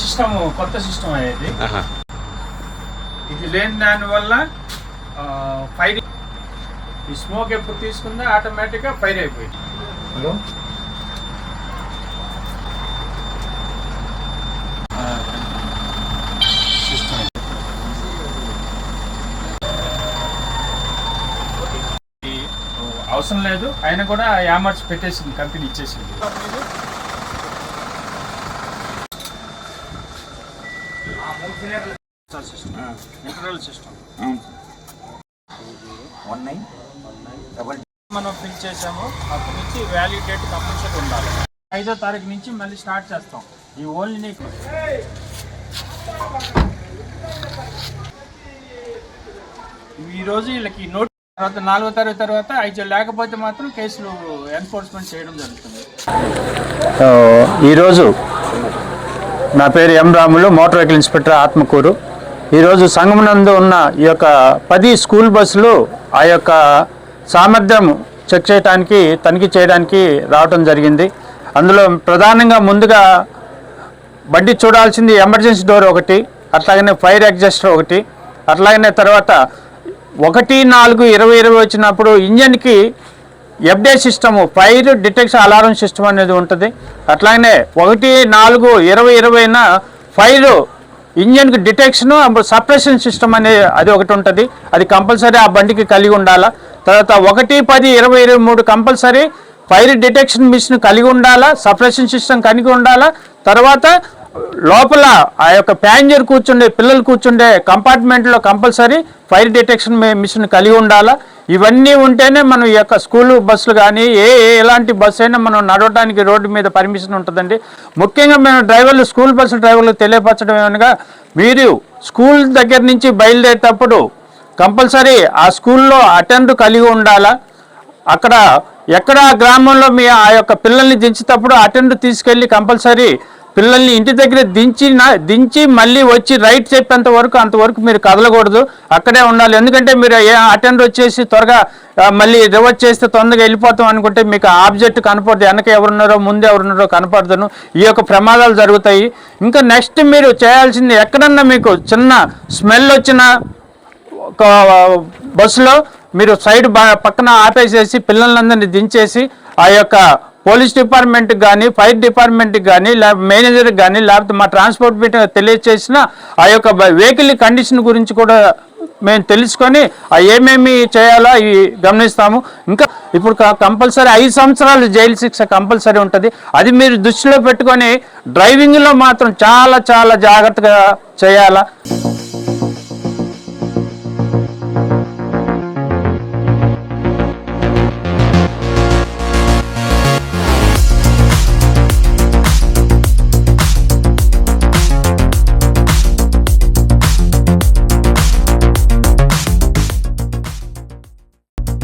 System కొత్త system అయ్యేది. ఇది లేని దాని వల్ల ఫైర్ ఈ స్మోక్ ఎప్పుడు తీసుకుందా ఆటోమేటిక్గా ఫైర్ అయిపోయింది. హలో. అవసరం లేదు. ఆయన కూడా యామర్స్ పెట్టేసింది కంపెనీ ఇచ్చేసింది. Internal system one nine double మనం ఫిల్ చేసాము అప్పటి నుంచి డేట్ కంపల్సరీ ఉండాలి. ఐదో తారీఖు నుంచి మళ్ళీ స్టార్ట్ చేస్తాం. ఈ ఓన్లీ నీకు. ఈ రోజు వీళ్ళకి నోట్ తర్వాత నాలుగో తరగతి తర్వాత ఐదు లేకపోతే మాత్రం కేసులు ఎన్ఫోర్స్మెంట్ చేయడం జరుగుతుంది. ఈరోజు నా పేరు M Ramulu motor vehicle inspector Atmakur. ఈరోజు సంగమనందు ఉన్న ఈ యొక్క పది స్కూల్ బస్సులు ఆ యొక్క సామర్థ్యం చెక్ చేయడానికి తనిఖీ చేయడానికి రావటం జరిగింది. అందులో ప్రధానంగా ముందుగా బడ్డీ చూడాల్సింది ఎమర్జెన్సీ డోర్ ఒకటి అట్లాగనే ఫైర్ ఎగ్జాస్టర్ ఒకటి అట్లాగనే తర్వాత ఒకటి నాలుగు ఇరవై ఇరవై వచ్చినప్పుడు ఇంజన్కి ఎఫ్డే system fire detection alarm system అనేది ఉంటుంది. అట్లాగనే ఒకటి నాలుగు ఇరవై ఇరవైన ఫైర్ ఇంజన్కి డిటెక్షన్ సప్రెషన్ సిస్టమ్ అనే అది ఒకటి ఉంటుంది. అది కంపల్సరీ ఆ బండికి కలిగి ఉండాలా? తర్వాత ఒకటి పది ఇరవై ఇరవై మూడు కంపల్సరీ ఫైర్ డిటెక్షన్ మిషన్ కలిగి ఉండాలా? సప్రెషన్ సిస్టమ్ కలిగి ఉండాలా? తర్వాత లోపల ఆ యొక్క ప్యాసింజర్ కూర్చుండే పిల్లలు కూర్చుండే కంపార్ట్మెంట్లో కంపల్సరీ ఫైర్ డిటెక్షన్ మిషన్ కలిగి ఉండాలా? ఇవన్నీ ఉంటేనే మనం ఈ యొక్క స్కూలు బస్సులు కానీ ఏ ఏ ఎలాంటి బస్సు అయినా మనం నడవడానికి రోడ్డు మీద పర్మిషన్ ఉంటుందండి. ముఖ్యంగా మేము డ్రైవర్లు స్కూల్ బస్సు డ్రైవర్లు తెలియపరచడం ఏమనగా మీరు స్కూల్ దగ్గర నుంచి బయలుదేరేటప్పుడు కంపల్సరీ ఆ స్కూల్లో అటెండ్ కలిగి ఉండాలా? అక్కడ ఎక్కడ గ్రామంలో మీ ఆ యొక్క పిల్లల్ని దించేటప్పుడు అటెండ్ తీసుకెళ్ళి కంపల్సరీ పిల్లల్ని ఇంటి దగ్గర దించి దించి మళ్ళీ వచ్చి రైట్ చెప్పేంత వరకు అంతవరకు మీరు కదలకూడదు. అక్కడే ఉండాలి. ఎందుకంటే మీరు ఏ అటెండ్ వచ్చేసి త్వరగా మళ్ళీ రివర్స్ చేస్తే తొందరగా వెళ్ళిపోతాం అనుకుంటే మీకు ఆబ్జెక్ట్ కనపడదు. వెనక ఎవరున్నారో ముందు ఎవరున్నారో కనపడదును. ఈ యొక్క ప్రమాదాలు జరుగుతాయి. ఇంకా నెక్స్ట్ మీరు చేయాల్సింది ఎక్కడన్నా మీకు చిన్న స్మెల్ వచ్చిన ఒక బస్సులో మీరు సైడ్ పక్కన ఆపేసేసి పిల్లలందరినీ దించేసి ఆ యొక్క పోలీస్ డిపార్ట్మెంట్కి కానీ ఫైర్ డిపార్ట్మెంట్కి కానీ లేకపోతే మేనేజర్కి కానీ లేకపోతే మా ట్రాన్స్పోర్ట్ మీటర్ తెలియచేసిన ఆ యొక్క వెహికల్ కండిషన్ గురించి కూడా మేము తెలుసుకొని ఏమేమి చేయాలో అవి గమనిస్తాము. ఇంకా ఇప్పుడు కంపల్సరీ ఐదు సంవత్సరాలు జైలు శిక్ష కంపల్సరీ ఉంటుంది. అది మీరు దృష్టిలో పెట్టుకొని డ్రైవింగ్లో మాత్రం చాలా చాలా జాగ్రత్తగా చేయాలా?